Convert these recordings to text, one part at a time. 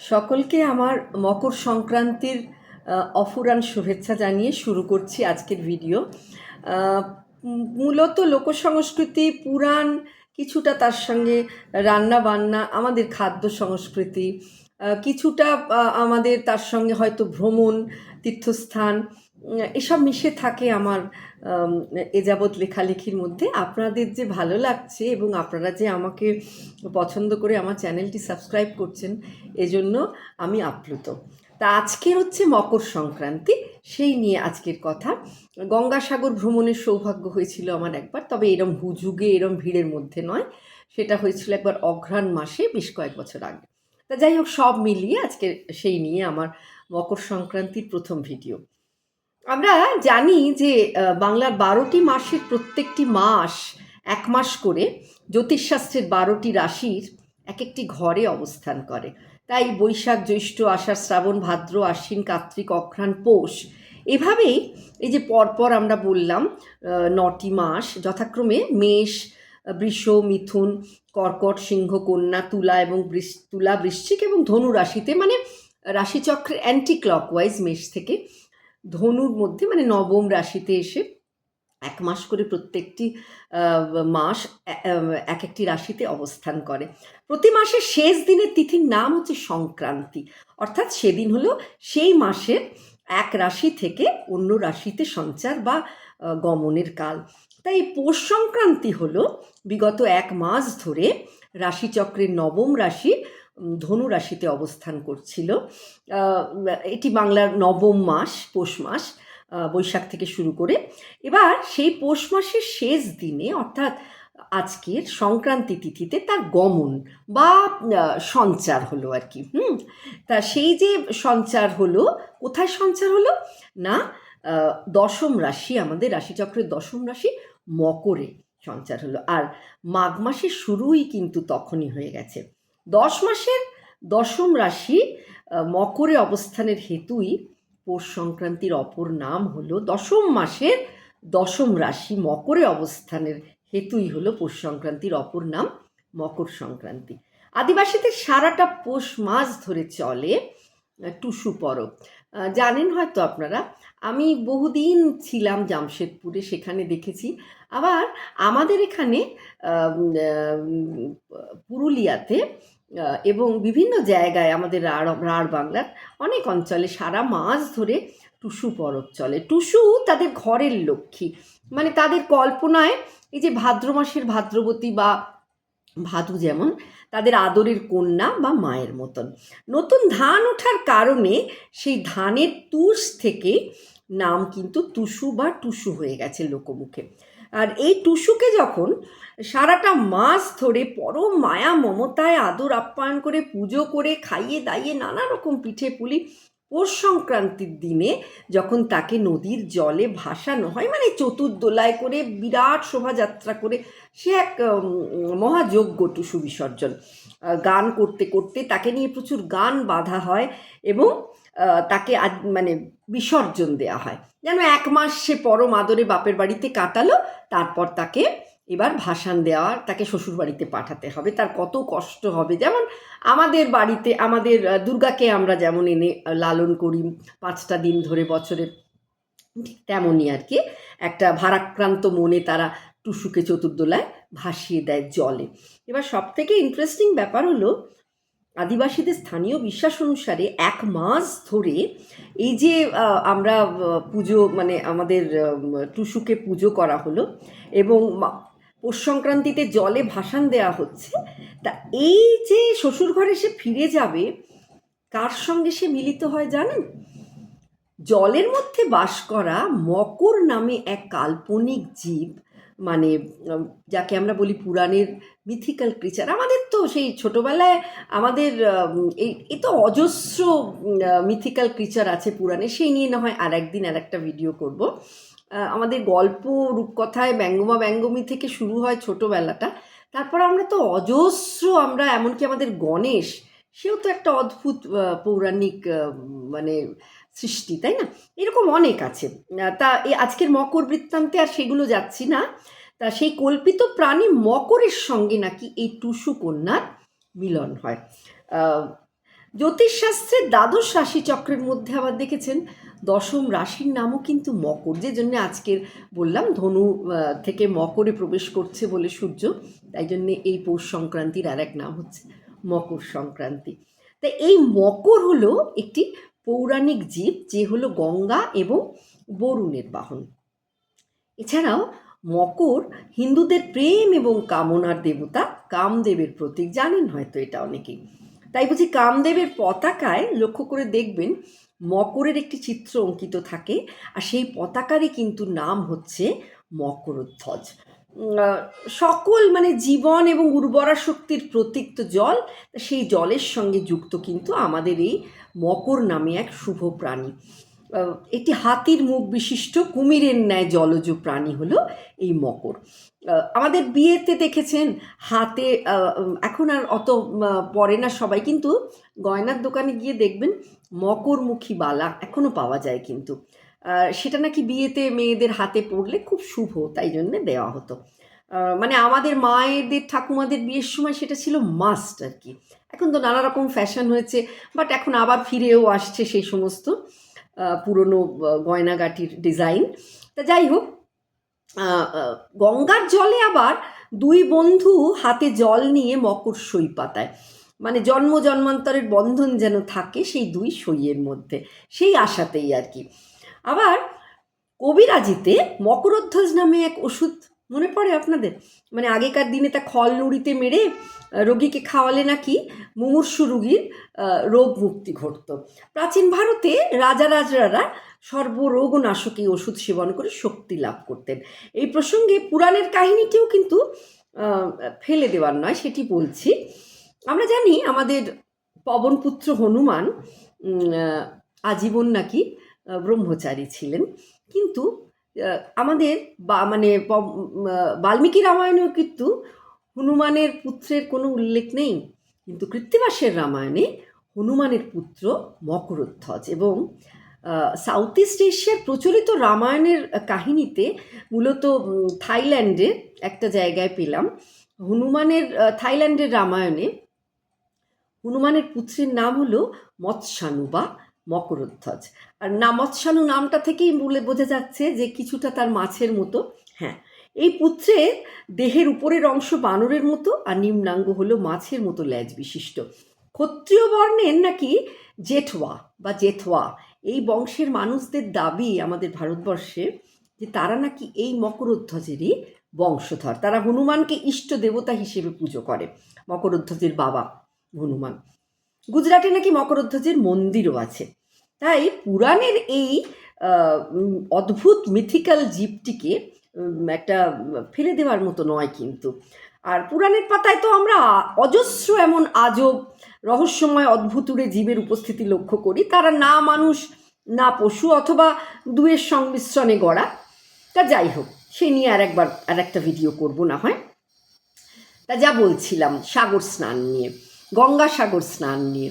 সকলকে আমার মকর সংক্রান্তির অফুরান শুভেচ্ছা জানিয়ে শুরু করছি আজকের ভিডিও। মূলত লোকসংস্কৃতি, পুরাণ কিছুটা তার সঙ্গে রান্না বান্না, আমাদের খাদ্য সংস্কৃতি কিছুটা আমাদের তার সঙ্গে হয়তো ভ্রমণ, তীর্থস্থান এসব মিশে থাকে আমার এ যাবৎ লেখালেখির মধ্যে আপনাদের যে ভালো লাগছে এবং আপনারা যে আমাকে পছন্দ করে আমার চ্যানেলটি সাবস্ক্রাইব করছেন, এজন্য আমি আপ্লুত। তা আজকের হচ্ছে মকর সংক্রান্তি, সেই নিয়ে আজকের কথা। গঙ্গাসাগর ভ্রমণের সৌভাগ্য হয়েছিল আমার একবার, তবে এরম হুজুগে, এরম ভিড়ের মধ্যে নয়। সেটা হয়েছিল একবার অঘ্রাণ মাসে, বেশ কয়েক বছর আগে। তা যাই হোক, সব মিলিয়ে আজকে সেই নিয়ে আমার মকর সংক্রান্তির প্রথম ভিডিও। আমরা জানি যে বাংলার বারোটি মাসের প্রত্যেকটি মাস এক মাস করে জ্যোতিষশাস্ত্রের বারোটি রাশির এক একটি ঘরে অবস্থান করে। তাই বৈশাখ, জ্যৈষ্ঠ, আষাঢ়, শ্রাবণ, ভাদ্র, আশ্বিন, কার্তিক, অঘ্রাণ, পৌষ এভাবেই এই যে পরপর আমরা বললাম নটি মাস যথাক্রমে মেষ, বৃষ, মিথুন, কর্কট, সিংহ, কন্যা, তুলা এবং তুলা, বৃশ্চিক এবং ধনু রাশিতে মানে রাশিচক্রের অ্যান্টি ক্লকওয়াইজ মেষ থেকে ধনুর মধ্যে মানে নবম রাশিতে এসে এক মাস করে প্রত্যেকটি মাস এক একটি রাশিতে অবস্থান করে। প্রতি মাসের শেষ দিনের তিথির নাম হচ্ছে সংক্রান্তি। অর্থাৎ সেদিন হলো সেই মাসের এক রাশি থেকে অন্য রাশিতে সঞ্চার বা গমনের কাল। তাই পৌষ সংক্রান্তি হলো বিগত এক মাস ধরে রাশিচক্রের নবম রাশি ধনু রাশিতে অবস্থান করছিল। এটি বাংলার নবম মাস, পৌষ মাস বৈশাখ থেকে শুরু করে। এবার সেই পৌষ মাসের শেষ দিনে, অর্থাৎ আজকের সংক্রান্তি তিথিতে তার গমন বা সঞ্চার হলো আর কি, হুম? তা সেই যে সঞ্চার হলো, কোথায় সঞ্চার হলো? না দশম রাশি, আমাদের রাশিচক্রের দশম রাশি মকরে সঞ্চার হলো। আর মাঘ মাসের শুরুই কিন্তু তখনই হয়ে গেছে। দশ মাসের দশম রাশি মকরে অবস্থানের হেতুই পৌষ সংক্রান্তির অপর নাম হলো দশম মাসের দশম রাশি, মকরে অবস্থানের হেতুই হলো পৌষ সংক্রান্তির অপর নাম মকর সংক্রান্তি। আদিবাসীদের সারাটা পৌষ মাস ধরে চলে টুসু পরব। জানেন হয়তো আপনারা, আমি বহুদিন ছিলাম জামশেদপুরে, সেখানে দেখেছি। আবার আমাদের এখানে পুরুলিয়াতে এবং বিভিন্ন জায়গায় আমাদের রাঢ় রাঢ় বাংলার অনেক অঞ্চলে সারা মাস ধরে টুসু পরব চলে। টুসু তাদের ঘরের লক্ষ্মী। মানে তাদের কল্পনায় এই যে ভাদ্র মাসের ভাদ্রবতী বা ভাদু যেমন, তাদের আদরের কন্যা বা মায়ের মতন। নতুন ধান ওঠার কারণে সেই ধানের তুষ থেকে নাম কিন্তু টুসু বা টুসু হয়ে গেছে লোকমুখে। আর এই টুসুকে যখন সারাটা মাস ধরে পরম মায়া মমতায় আদর আপ্যায়ন করে পুজো করে খাইয়ে দাইয়ে নানা রকম পিঠে পুলি পৌষ সংক্রান্তির দিনে যখন তাকে নদীর জলে ভাসানো হয় মানে চতুর্দোলায় করে বিরাট শোভাযাত্রা করে সে এক মহাযজ্ঞ টুসু বিসর্জন। গান করতে করতে তাকে নিয়ে প্রচুর গান বাঁধা হয় এবং তাকে মানে বিসর্জন দেওয়া হয়। যেন এক মাস সে পরম আদরে বাপের বাড়িতে কাটালো, তারপর তাকে এবার ভাসান দেওয়ার তাকে শ্বশুর বাড়িতে পাঠাতে হবে। তার কত কষ্ট হবে। যেমন আমাদের বাড়িতে, আমাদের দুর্গাকে আমরা যেমন এনে লালন করি পাঁচটা দিন ধরে বছরে ঠিক তেমনই আর কি। একটা ভারাক্রান্ত মনে তারা টুসুকে চতুর্দোলায় ভাসিয়ে দেয় জলে। এবার সব থেকে ইন্টারেস্টিং ব্যাপার হলো আদিবাসীদের স্থানীয় বিশ্বাস অনুসারে এক মাস ধরে এই যে আমরা পুজো মানে আমাদের টুসুকে পুজো করা হলো এবং পৌষ সংক্রান্তিতে জলে ভাসান দেওয়া হচ্ছে, তা এই যে শ্বশুর ঘরে সে ফিরে যাবে, কার সঙ্গে সে মিলিত হয় জানেন? জলের মধ্যে বাস করা মকর নামে এক কাল্পনিক জীব মানে যাকে আমরা বলি পুরাণের মিথিক্যাল ক্রিচার আমাদের তো সেই ছোটোবেলায় আমাদের এই, এ তো অজস্র মিথিক্যাল ক্রিচার আছে পুরাণে, সেই নিয়ে না হয় আর একদিন আর একটা ভিডিও করব আমাদের গল্প, রূপকথায় ব্যঙ্গমা ব্যঙ্গমী থেকে শুরু হয় ছোটোবেলাটা। তারপর আমরা তো অজস্র আমরা, এমনকি আমাদের গণেশ, সেও তো একটা অদ্ভুত পৌরাণিক মানে সৃষ্টি, তাই না? এরকম অনেক আছে। তা এই আজকের মকর বৃত্তান্তে আর সেগুলো যাচ্ছি না। তা সেই কল্পিত প্রাণী মকরের সঙ্গে নাকি এই টুসু কন্যার মিলন হয়। জ্যোতিষশাস্ত্রের দ্বাদশ রাশি চক্রের মধ্যে আবার দেখেছেন, দশম রাশির নামও কিন্তু মকর। যে জন্য আজকের বললাম, ধনু থেকে মকরে প্রবেশ করছে বলে সূর্য, তাই জন্যে এই পৌষ সংক্রান্তির আর এক নাম হচ্ছে মকর সংক্রান্তি। তা এই মকর হলো একটি পৌরাণিক জীব, যে হলো গঙ্গা এবং বরুণের বাহন। এছাড়াও মকর হিন্দুদের প্রেম এবং কামনার দেবতা কামদেবের প্রতীক, জানেন হয়তো এটা অনেকেই। তাই বুঝি কামদেবের পতাকায় লক্ষ্য করে দেখবেন মকরের একটি চিত্র অঙ্কিত থাকে, আর সেই পতাকারই কিন্তু নাম হচ্ছে মকরধ্বজ। সকল মানে জীবন এবং উর্বরা শক্তির প্রতীক তো জল, সেই জলের সঙ্গে যুক্ত কিন্তু আমাদের এই মকর নামে এক শুভ প্রাণী। একটি হাতির মুখ বিশিষ্ট কুমিরের ন্যায় জলজ প্রাণী হলো এই মকর। আমাদের বিয়েতে দেখেছেন, হাতে এখন আর অত পরে না সবাই, কিন্তু গয়নার দোকানে গিয়ে দেখবেন মকরমুখী বালা এখনও পাওয়া যায় কিন্তু। সেটা নাকি বিয়েতে মেয়েদের হাতে পড়লে খুব শুভ, তাই জন্যে দেওয়া হতো। মানে আমাদের মায়েদের, ঠাকুমাদের বিয়ের সময় সেটা ছিল মাস্ট আর কি এখন তো নানা রকম ফ্যাশন হয়েছে বাট এখন আবার ফিরেও আসছে সেই সমস্ত পুরনো গয়নাগাটির ডিজাইন তা যাই হোক গঙ্গার জলে আবার দুই বন্ধু হাতে জল নিয়ে মকর সই পাতায়। মানে জন্ম জন্মান্তরের বন্ধন যেন থাকে সেই দুই সইয়ের মধ্যে, সেই আশাতেই আর কি আবার কবিরাজিতে মকরধ্বজ নামে এক ওষুধ মনে পড়ে আপনাদের? মানে আগেকার দিনে তা খল নুড়িতে মেরে রোগীকে খাওয়ালে নাকি মুমূর্ষু রোগীর রোগ মুক্তি ঘটত। প্রাচীন ভারতে রাজা রাজরারা সর্বরোগ নাশক ওষুধ সেবন করে শক্তি লাভ করতেন। এই প্রসঙ্গে পুরাণের কাহিনীটিও কিন্তু ফেলে দেওয়ার নয়, সেটি বলছি। আমরা জানি আমাদের পবনপুত্র হনুমান আজীবন নাকি ব্রহ্মচারী ছিলেন। কিন্তু আমাদের বা মানে বাল্মীকি রামায়ণেও কিন্তু হনুমানের পুত্রের কোনো উল্লেখ নেই। কিন্তু কৃত্তিবাসের রামায়ণে হনুমানের পুত্র মকরধ্বজ এবং সাউথ ইস্ট এশিয়ার প্রচলিত রামায়ণের কাহিনীতে মূলত উম, থাইল্যান্ডের একটা জায়গায় পেলাম। হনুমানের থাইল্যান্ডের রামায়ণে হনুমানের পুত্রের নাম হলো মৎস্যানু বা মকরধ্বজ। আর নামৎসানু নামটা থেকেই বলে বোঝা যাচ্ছে যে কিছুটা তার মাছের মতো। হ্যাঁ এই পুত্রের দেহের উপরের অংশ বানরের মতো আর নিম্নাঙ্গ হলো মাছের মতো ল্যাজ বিশিষ্ট। ক্ষত্রিয় বর্ণের নাকি জেঠওয়া বা জেথওয়া এই বংশের মানুষদের দাবি আমাদের ভারতবর্ষে যে তারা নাকি এই মকরধ্বজেরই বংশধর। তারা হনুমানকে ইষ্ট দেবতা হিসেবে পুজো করে। মকরধ্বজের বাবা হনুমান। গুজরাটে নাকি মকরধ্বজের মন্দিরও আছে। তাই পুরাণের এই অদ্ভুত মিথিক্যাল জীবটিকে একটা ফেলে দেওয়ার মতো নয় কিন্তু। আর পুরাণের পাতায় তো আমরা অজস্র এমন আজব, রহস্যময় অদ্ভুতুরে জীবের উপস্থিতি লক্ষ্য করি। তারা না মানুষ, না পশু অথবা দুয়ের সংমিশ্রণে গড়া। তা যাই হোক, সে নিয়ে আর একবার, আর একটা ভিডিও করব না হয়। তা যা বলছিলাম, সাগর স্নান নিয়ে। গঙ্গা সাগর স্নান নিয়ে।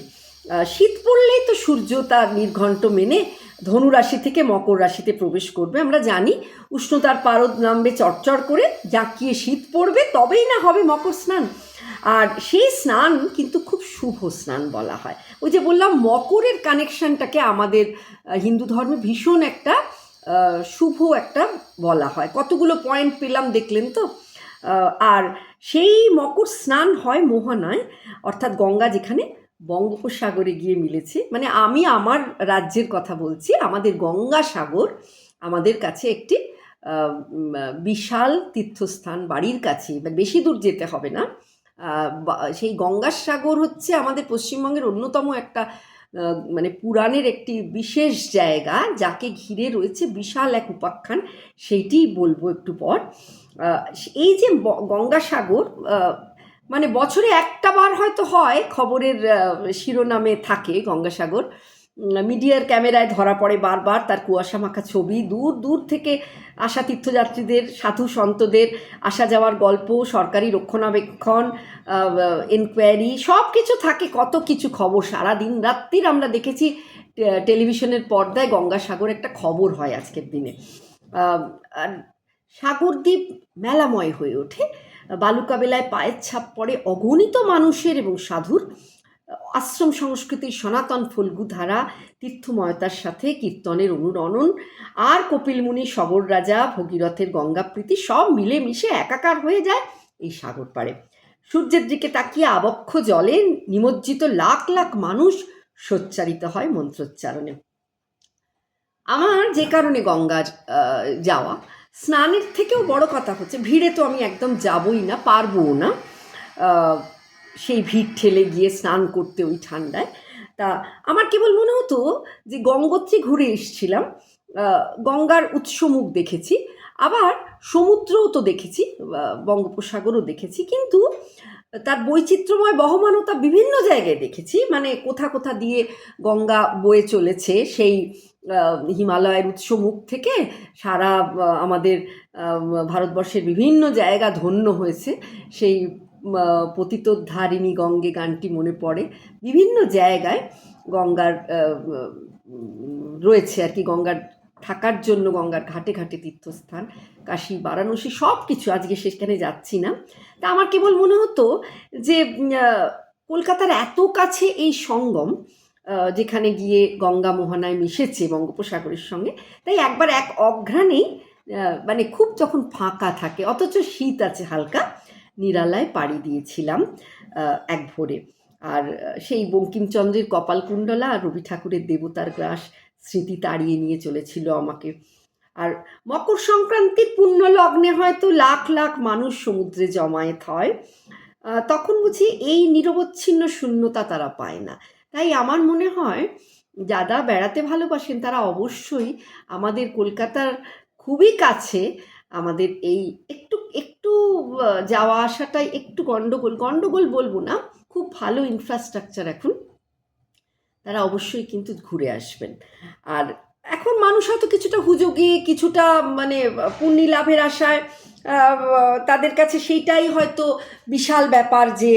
শীত পড়লেই তো সূর্য তার নির্ঘণ্ট মেনে ধনু রাশি থেকে মকর রাশিতে প্রবেশ করবে। আমরা জানি উষ্ণতার পারদ নামবে চটচড় করে জাঁকিয়ে শীত পড়বে তবেই না হবে মকর স্নান। আর সেই স্নান কিন্তু খুব শুভ স্নান বলা হয়। ওই যে বললাম, মকরের কানেকশনটাকে আমাদের হিন্দু ধর্মে ভীষণ একটা শুভ একটা বলা হয়। কতগুলো পয়েন্ট পেলাম দেখলেন তো? আর সেই মকর স্নান হয় মোহনায়, অর্থাৎ গঙ্গা যেখানে বঙ্গোপসাগরে গিয়ে মিলেছে। মানে আমি আমার রাজ্যের কথা বলছি, আমাদের গঙ্গা সাগর আমাদের কাছে একটি বিশাল তীর্থস্থান, বাড়ির কাছে বেশি দূর যেতে হবে না। সেই গঙ্গাসাগর হচ্ছে আমাদের পশ্চিমবঙ্গের অন্যতম একটা মানে পুরাণের একটি বিশেষ জায়গা যাকে ঘিরে রয়েছে বিশাল এক উপাখ্যান সেইটি বলব একটু পর। এই যে গঙ্গাসাগর মানে বছরে একটা বার হয়তো হয় খবরের শিরোনামে থাকে গঙ্গাসাগর। মিডিয়ার ক্যামেরায় ধরা পড়ে বারবার তার কুয়াশা মাখা ছবি। দূর দূর থেকে আসা তীর্থযাত্রীদের, সাধু সন্তদের, আসা যাওয়ার গল্প, সরকারি রক্ষণাবেক্ষণ এনকোয়ারি সব কিছু থাকে, কত কিছু খবর। সারা দিন রাত্রির আমরা দেখেছি টেলিভিশনের পর্দায় গঙ্গাসাগর একটা খবর হয় আজকের দিনে। সাগরদ্বীপ মেলাময় হয়ে ওঠে। বালুকা বেলায় পায়ের ছাপ পড়ে অগণিত মানুষের এবং সাধুর। আশ্রম সংস্কৃতির সনাতন ফল্গু ধারা তীর্থময়তার সাথে কীর্তনের অনুরণন আর কপিলমুনি সবর রাজা ভগীরথের গঙ্গাপ্রীতি সব মিলেমিশে একাকার হয়ে যায় এই সাগর পাড়ে। সূর্যের দিকে তাকিয়ে আবক্ষ জলে নিমজ্জিত লাখ লাখ মানুষ সোচ্চারিত হয় মন্ত্রোচ্চারণে। আমার যে কারণে গঙ্গার আহ, যাওয়া স্নানের থেকেও বড় কথা হচ্ছে ভিড়ে তো আমি একদম যাবই না পারবও না। সেই ভিড় ঠেলে গিয়ে স্নান করতে ওই ঠান্ডায়। তা আমার কেবল মনে হতো যে গঙ্গোত্রী ঘুরে এসছিলাম গঙ্গার উৎসমুখ দেখেছি, আবার সমুদ্রও তো দেখেছি বঙ্গোপসাগরও দেখেছি, কিন্তু তার বৈচিত্র্যময় বহমানতা বিভিন্ন জায়গায় দেখেছি মানে কোথা কোথা দিয়ে গঙ্গা বয়ে চলেছে, সেই হিমালয়ের উৎসমুখ থেকে সারা আমাদের ভারতবর্ষের বিভিন্ন জায়গা ধন্য হয়েছে, সেই আহ, পতিতোদ্ধারিণী গঙ্গে গানটি মনে পড়ে। বিভিন্ন জায়গায় গঙ্গার রয়েছে আর কি গঙ্গার থাকার জন্য গঙ্গার ঘাটে ঘাটে তীর্থস্থান কাশী বারাণসী সব কিছু আজকে সেখানে যাচ্ছি না। তা আমার কেবল মনে হতো যে কলকাতার এত কাছে এই সঙ্গম যেখানে গিয়ে গঙ্গা মোহনায় মিশেছে বঙ্গোপসাগরের সঙ্গে তাই একবার এক অঘ্রাণেই মানে খুব যখন ফাঁকা থাকে অথচ শীত আছে হালকা নিরালায় পাড়ি দিয়েছিলাম এক ভোরে। আর সেই বঙ্কিমচন্দ্রের কপালকুণ্ডলা আর রবি ঠাকুরের দেবতার গ্রাস স্মৃতি তাড়িয়ে নিয়ে চলেছিল আমাকে। আর মকর সংক্রান্তির পুণ্য লগ্নে হয়তো লাখ লাখ মানুষ সমুদ্রে জমায়েত হয় তখন বুঝি এই নিরবচ্ছিন্ন শূন্যতা তারা পায় না। তাই আমার মনে হয়, যারা বেড়াতে ভালোবাসেন তারা অবশ্যই আমাদের কলকাতার খুবই কাছে আমাদের এই যাওয়া আসাটাই একটু গণ্ডগোল গণ্ডগোল বলব না, খুব ভালো ইনফ্রাস্ট্রাকচার এখন। তারা অবশ্যই কিন্তু ঘুরে আসবেন। আর এখন মানুষ হয়তো কিছুটা হুজুগে, কিছুটা মানে পুণ্যি লাভের আশায় তাদের কাছে সেইটাই হয়তো বিশাল ব্যাপার যে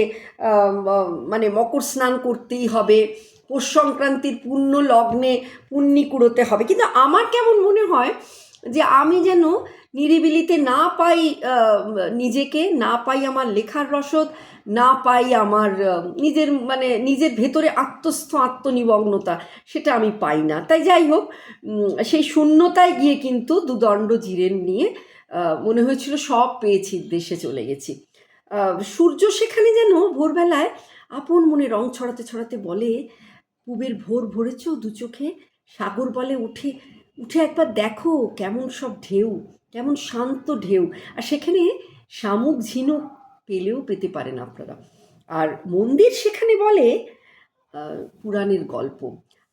মানে মকর স্নান করতেই হবে, পৌষ সংক্রান্তির পুণ্য লগ্নে পুণ্যি কুড়োতে হবে। কিন্তু আমার কেমন মনে হয় যে আমি যেন নিরিবিলিতে না পাই নিজেকে, না পাই আমার লেখার রসদ, না পাই আমার নিজের মানে নিজের ভেতরে আত্মস্থ, আত্মনিমগ্নতা, সেটা আমি পাই না। তাই যাই হোক সেই শূন্যতায় গিয়ে কিন্তু দুদণ্ড জিরেন নিয়ে মনে হয়েছিল সব পেয়েছি, দেশে চলে গেছি। সূর্য সেখানে যেন ভোরবেলায় আপন মনে রং ছড়াতে ছড়াতে বলে, পুবের ভোর ভরেছ দু চোখে, সাগর বলে উঠে উঠে একবার দেখো কেমন সব ঢেউ, কেমন শান্ত ঢেউ। আর সেখানে শামুক ঝিনুক পেলেও পেতে পারেন আপনারা। আর মন্দির সেখানে বলে পুরাণের গল্প।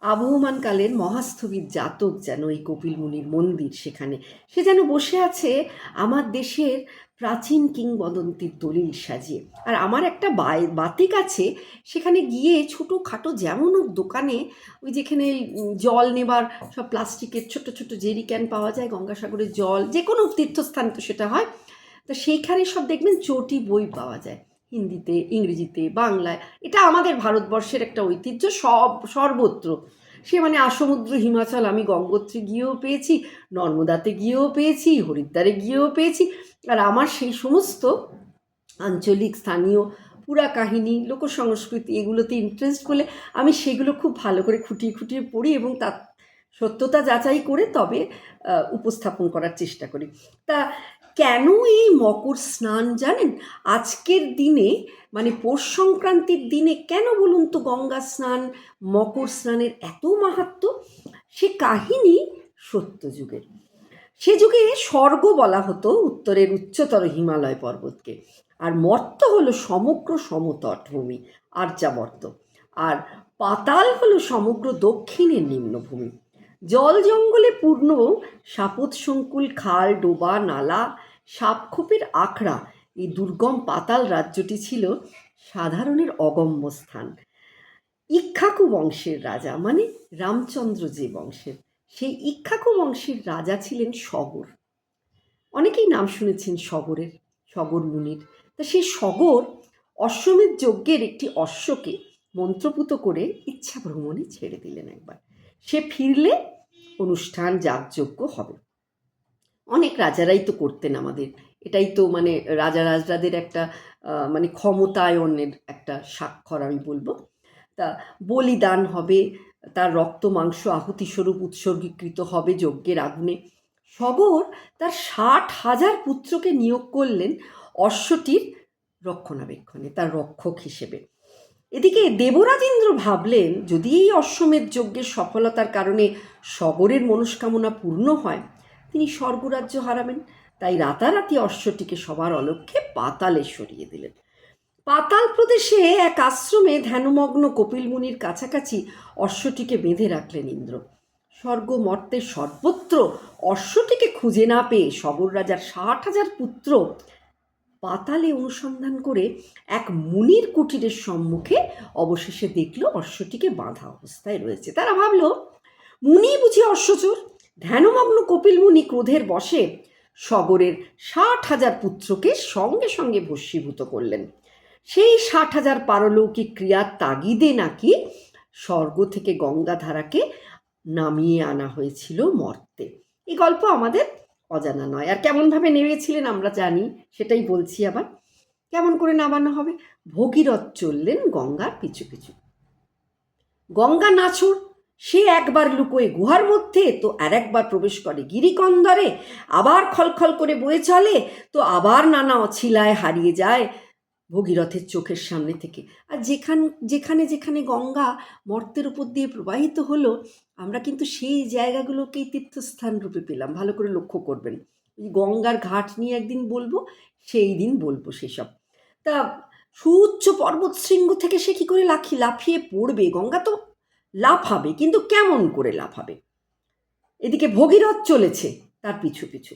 আবহমানকালের মহাস্থবির জাতক যেন এই কপিল মুনির মন্দির সেখানে। সে যেন বসে আছে আমার দেশের প্রাচীন কিংবদন্তির দলিল সাজিয়ে। আর আমার একটা বাতিক আছে, সেখানে গিয়ে ছোটো খাটো যেমন দোকানে ওই যেখানে জল নেবার সব প্লাস্টিকের ছোট ছোট জেরি ক্যান পাওয়া যায়, গঙ্গাসাগরের জল যে কোনো তীর্থস্থান তো সেটা হয়। তো সেইখানে সব দেখবেন চটি বই পাওয়া যায়, হিন্দিতে, ইংরেজিতে, বাংলায়। এটা আমাদের ভারতবর্ষের একটা ঐতিহ্য, সব, সর্বত্র। সে মানে আসমুদ্র, হিমাচল আমি গঙ্গোত্রী গিয়েও পেয়েছি, নর্মদাতে গিয়েও পেয়েছি, হরিদ্বারে গিয়েও পেয়েছি। আর আমার সেই সমস্ত আঞ্চলিক, স্থানীয় পুরা কাহিনী, লোকসংস্কৃতি এগুলোতে ইন্টারেস্ট করলে আমি সেগুলো খুব ভালো করে খুঁটিয়ে খুঁটিয়ে পড়ি এবং তার সত্যতা যাচাই করে তবে উপস্থাপন করার চেষ্টা করি। তা কেন এই মকর স্নান জানেন? আজকের দিনে মানে পৌষ সংক্রান্তির দিনে কেন বলুন তো গঙ্গা স্নান, মকর স্নানের এত মাহাত্ম সে কাহিনী সত্য যুগের সে যুগে স্বর্গ বলা হতো উত্তরের উচ্চতর হিমালয় পর্বতকে। আর মর্ত হলো সমগ্র সমতটভূমি, আর্যাবর্ত। আর পাতাল হলো সমগ্র দক্ষিণের নিম্নভূমি। জল জঙ্গলে পূর্ণ সাপত সংকুল খাল, ডোবা, নালা, সাপখোপের আখড়া এই দুর্গম পাতাল রাজ্যটি ছিল সাধারণের অগম্য স্থান। ইক্ষাকু বংশের রাজা মানে রামচন্দ্র যে বংশের। সেই ইক্ষাকু বংশের রাজা ছিলেন সগর। অনেকেই নাম শুনেছেন সগরের, সগর মুনির। তা সেই সগর অশ্বমেধ যজ্ঞের একটি অশ্বকে মন্ত্রপুত করে ইচ্ছা ভ্রমণে ছেড়ে দিলেন একবার। সে ফিরলে অনুষ্ঠান যাগযজ্ঞ হবে। অনেক রাজারাই তো করতেন আমাদের। এটাই তো মানে রাজা রাজরাদের একটা মানে ক্ষমতায়নের একটা স্বাক্ষর আমি বলব। তা বলিদান হবে তার রক্ত, মাংস, আহুতিস্বরূপ উৎসর্গীকৃত হবে যজ্ঞের আগুনে। সগর তার ষাট হাজার পুত্রকে নিয়োগ করলেন অশ্বটির রক্ষণাবেক্ষণে, তার রক্ষক হিসেবে। এদিকে দেবরাজেন্দ্র ভাবলেন, যদি এই অশ্বমেধ যজ্ঞের সফলতার কারণে সগরের মনস্কামনা পূর্ণ হয়, তিনি স্বর্গরাজ্য হারাবেন। তাই রাতারাতি অশ্বটিকে সবার অলক্ষ্যে পাতালে সরিয়ে দিলেন। পাতাল প্রদেশে এক আশ্রমে ধ্যানমগ্ন কপিল মুনির কাছাকাছি অশ্বটিকে বেঁধে রাখলেন ইন্দ্র। স্বর্গ মর্তে সর্বত্র অশ্বটিকে খুঁজে না পেয়ে সগর রাজার ষাট হাজার পুত্র পাতালে অনুসন্ধান করে এক মুনির কুটিরের সম্মুখে অবশেষে দেখল অশ্বটিকে বাঁধা অবস্থায় রয়েছে। তারা ভাবল, মুনি বুঝি অশ্বচোর? ধ্যানমগ্ন কপিল মুনি ক্রোধের বসে সগরের ষাট হাজার পুত্রকে সঙ্গে সঙ্গে ভস্মীভূত করলেন। সেই ষাট হাজার পারলৌকিক ক্রিয়ার তাগিদে নাকি স্বর্গ থেকে গঙ্গাধারাকে নামিয়ে আনা হয়েছিল মর্তে। এই গল্প আমাদের অজানা নয়। আর কেমনভাবে নেমেছিলেন আমরা জানি, সেটাই বলছি আবার। কেমন করে নামানো হবে? ভগীরথ চললেন গঙ্গার পিছু পিছু। গঙ্গা নাছর, সে একবার লুকোয় গুহার মধ্যে, তো আর একবার প্রবেশ করে গিরিকন্দরে। আবার খলখল করে বয়ে চলে, তো আবার নানা অছিলায় হারিয়ে যায়। ভগীরথের চোখের সামনে থেকে। আর যেখান, যেখানে যেখানে গঙ্গা মর্তের উপর দিয়ে প্রবাহিত হলো, আমরা কিন্তু সেই জায়গাগুলোকেই তীর্থস্থান রূপে পেলাম। ভালো করে লক্ষ্য করবেন। গঙ্গার ঘাট নিয়ে একদিন বলব, সেই দিন বলব সেসব। তা সুউচ্চ পর্বত শৃঙ্গ থেকে সে কী করে লাফি, লাফিয়ে পড়বে? গঙ্গা তো লাফাবে কিন্তু কেমন করে লাফাবে এদিকে ভগীরথ চলেছে তার পিছু পিছু।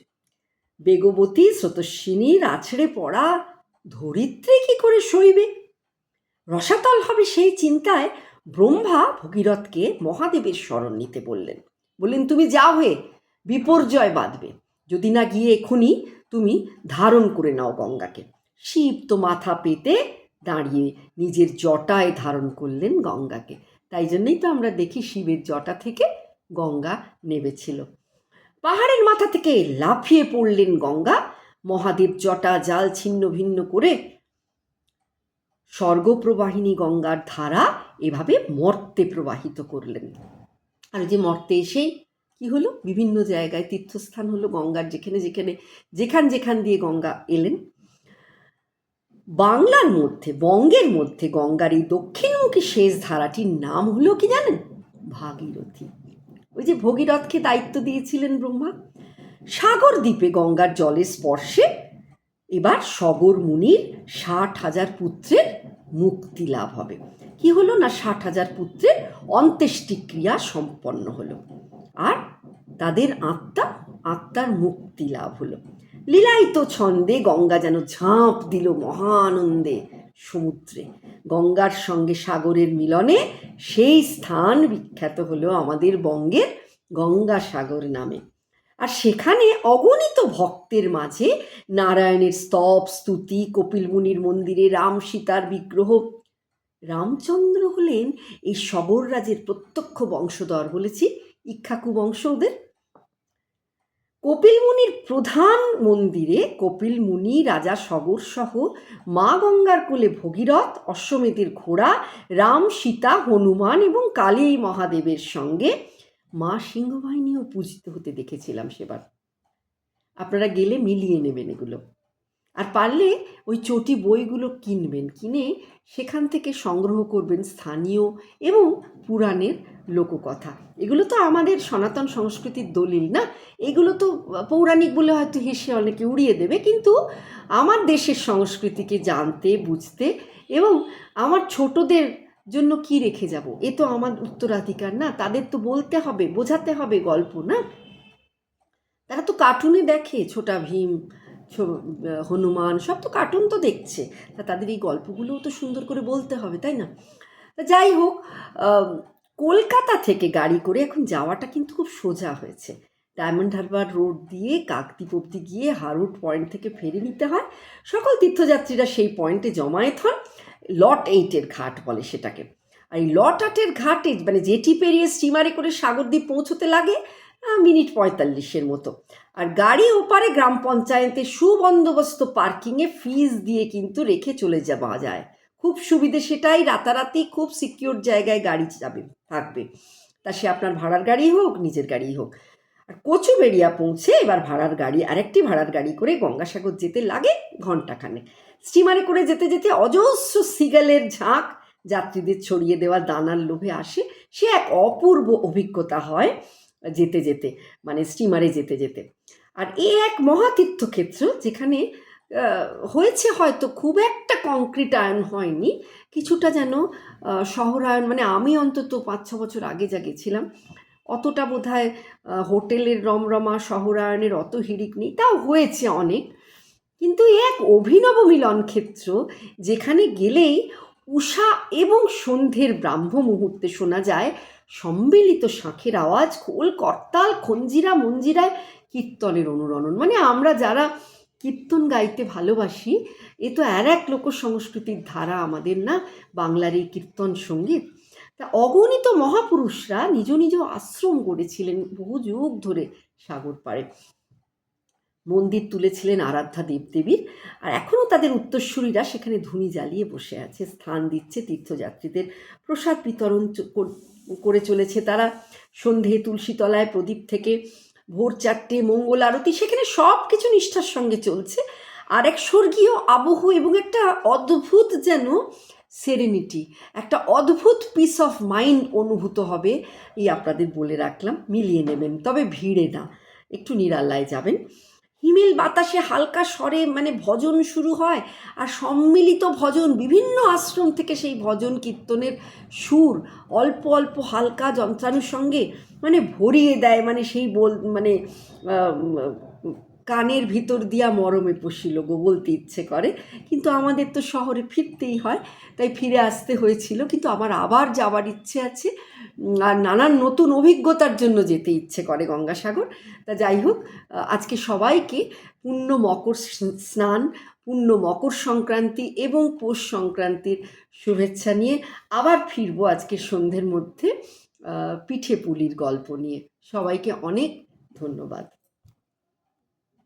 বেগবতী স্রোতস্বিনীর আছড়ে পড়া ধরিত্রী কি করে সইবে? রসাতল হবে সেই চিন্তায় ব্রহ্মা ভগীরথকে মহাদেবের স্মরণ নিতে বললেন। বললেন, তুমি যাও হয়ে বিপর্যয় বাঁধবে। যদি না গিয়ে এখনই তুমি ধারণ করে নাও গঙ্গাকে। শিব তো মাথা পেতে দাঁড়িয়ে নিজের জটায় ধারণ করলেন গঙ্গাকে। তাই জন্যই তো আমরা দেখি শিবের জটা থেকে গঙ্গা নেবেছিল পাহাড়ের মাথা থেকে লাফিয়ে পড়লেন গঙ্গা। মহাদেব জটা জাল ছিন্ন ভিন্ন করে স্বর্গপ্রবাহিনী গঙ্গার ধারা এভাবে মর্তে প্রবাহিত করলেন। আর যে মর্তে এসেই কি হলো? বিভিন্ন জায়গায় তীর্থস্থান হলো গঙ্গার, যেখানে যেখানে, যেখান যেখান দিয়ে গঙ্গা এলেন। বাংলার মধ্যে, বঙ্গের মধ্যে গঙ্গার এই দক্ষিণমুখী শেষ ধারাটির নাম হলো কি জানেন? ভাগীরথী। ওই যে ভগীরথকে দায়িত্ব দিয়েছিলেন ব্রহ্মা। সাগর দ্বীপে গঙ্গার জলের স্পর্শে এবার সগর মুনির ষাট হাজার পুত্রের মুক্তি লাভ হবে। কি হলো না ষাট হাজার পুত্রের অন্ত্যেষ্টিক্রিয়া সম্পন্ন হলো? আর তাদের আত্মা, আত্মার মুক্তি লাভ হলো। লীলায়িত ছন্দে গঙ্গা যেন ঝাঁপ দিল মহানন্দে সমুদ্রে। গঙ্গার সঙ্গে সাগরের মিলনে সেই স্থান বিখ্যাত হলো আমাদের বঙ্গের গঙ্গাসাগর নামে। আর সেখানে অগণিত ভক্তের মাঝে নারায়ণের স্তব, স্তুতি, কপিল মুনির মন্দিরে রাম সীতার বিগ্রহ। রামচন্দ্র হলেন এই সবর রাজের প্রত্যক্ষ বংশধর বলেছি, ইক্ষাকু বংশ ওদের কপিল মুনির প্রধান মন্দিরে কপিল মুনি, রাজা সগর সহ মা গঙ্গার কোলে ভগীরথ, অশ্বমেধের ঘোড়া, রাম সীতা, হনুমান এবং কালী মহাদেবের সঙ্গে মা সিংহবাহিনীও পূজিত হতে দেখেছিলাম সেবার। আপনারা গেলে মিলিয়ে নেবেন এগুলো। আর পারলে ওই চটি বইগুলো কিনবেন, কিনে সেখান থেকে সংগ্রহ করবেন স্থানীয় এবং পুরাণের লোককথা। এগুলো তো আমাদের সনাতন সংস্কৃতির দলিল না? এগুলো তো পৌরাণিক বলে হয়তো হেসে অনেকে উড়িয়ে দেবে, কিন্তু আমার দেশের সংস্কৃতিকে জানতে, বুঝতে এবং আমার ছোটদের জন্য কি রেখে যাব? এ তো আমার উত্তরাধিকার না। তাদের তো বলতে হবে, বোঝাতে হবে গল্প, না? তারা তো কার্টুনে দেখে, ছোটা ভীম হনুমান, সব তো কার্টুন তো দেখছে। তা তাদের এই গল্পগুলোও তো সুন্দর করে বলতে হবে, তাই না? তা যাই হোক কলকাতা থেকে গাড়ি করে এখন যাওয়াটা কিন্তু খুব সোজা হয়েছে। ডায়মন্ড হারবার রোড দিয়ে কাকদ্বীপ অব্দি গিয়ে হারুট পয়েন্ট থেকে ফেরি নিতে হয়। সকল তীর্থযাত্রীরা সেই পয়েন্টে জমায়েত হন। লট এইটের ঘাট বলে সেটাকে। আর এই লট আটের ঘাটে মানে জেটি পেরিয়ে স্টিমারে করে সাগরদ্বীপ পৌঁছতে লাগে মিনিট পঁয়তাল্লিশের মতো। আর গাড়ি ওপারে গ্রাম পঞ্চায়েতে সুবন্দোবস্ত পার্কিংয়ে ফিজ দিয়ে কিন্তু রেখে চলে যাওয়া যায়। খুব সুবিধে সেটাই, রাতারাতি খুব সিকিউর জায়গায় গাড়ি যাবে থাকবে। তা সে আপনার ভাড়ার গাড়ি হোক, নিজের গাড়ি হোক। কচুবেড়িয়া পৌঁছে এবার ভাড়ার গাড়ি, আরেকটি ভাড়ার গাড়ি করে গঙ্গাসাগর যেতে লাগে ঘন্টাখানেক স্টিমারে করে যেতে যেতে অজস্র সিগালের ঝাঁক যাত্রীদের ছড়িয়ে দেওয়া দানার লোভে আসে। সে এক অপূর্ব অভিজ্ঞতা হয় যেতে যেতে মানে স্টিমারে যেতে যেতে। আর এ এক মহাতীর্থক্ষেত্র যেখানে হয়েছে হয়তো খুব একটা কংক্রিট আয়ন হয়নি, কিছুটা যেন শহরায়ন মানে আমি অন্তত পাঁচ ছ বছর আগে যা গেছিলাম অতটা বোধ হয় হোটেলের রমরমা, শহরায়নের অত হিড়িক নেই, তাও হয়েছে অনেক। কিন্তু এক অভিনব মিলন ক্ষেত্র যেখানে গেলেই উষা এবং সন্ধ্যের ব্রাহ্ম মুহূর্তে শোনা যায়, সম্মিলিত শাঁখের আওয়াজ, খোল, করতাল, খঞ্জিরা, মঞ্জিরায় কীর্তনের অনুরণন। মানে আমরা যারা কীর্তন গাইতে ভালোবাসি, এ তো আর এক লোক সংস্কৃতির ধারা আমাদের না? বাংলার এই কীর্তন সংগীত। তা অগণিত মহাপুরুষরা নিজ নিজ আশ্রম গড়েছিলেন বহু যুগ ধরে সাগর পাড়ে। মন্দির তুলেছিলেন আরাধ্যা দেবদেবীর, আর এখনও তাদের উত্তরসূরিরা সেখানে ধুনি জ্বালিয়ে বসে আছে, স্থান দিচ্ছে তীর্থযাত্রীদের। প্রসাদ বিতরণ করে চলেছে তারা। সন্ধে তুলসীতলায় প্রদীপ থেকে ভোর চারটে মঙ্গল আরতি, সেখানে সব কিছু নিষ্ঠার সঙ্গে চলছে। আর এক স্বর্গীয় আবহ এবং একটা অদ্ভুত যেন সেরেনিটি একটা অদ্ভুত পিস অফ মাইন্ড অনুভূত হবে, এই আপনাদের বলে রাখলাম, মিলিয়ে নেবেন, তবে ভিড়ে না, একটু নিরালায় যাবেন। হিমেল বাতাসে হালকা স্বরে মানে ভজন শুরু হয়, আর সম্মিলিত ভজন, বিভিন্ন আশ্রম থেকে সেই ভজন কীর্তনের সুর অল্প অল্প হালকা যন্ত্রাণুর সঙ্গে মানে ভরিয়ে দেয় মানে সেই বল মানে কানের ভিতর দিয়া মরমে পশিল গো বলতে ইচ্ছে করে। কিন্তু আমাদের তো শহরে ফিরতেই হয়, তাই ফিরে আসতে হয়েছিল। কিন্তু আমার আবার যাওয়ার ইচ্ছে আছে আর নানান নতুন অভিজ্ঞতার জন্য যেতে ইচ্ছে করে গঙ্গাসাগর। তা যাই হোক আজকে সবাইকে পূর্ণ মকর স্নান, পূর্ণ মকর সংক্রান্তি এবং পৌষ সংক্রান্তির শুভেচ্ছা নিয়ে আবার ফিরবো আজকে সন্ধ্যের মধ্যে পিঠে পুলির গল্প নিয়ে। সবাইকে অনেক ধন্যবাদ।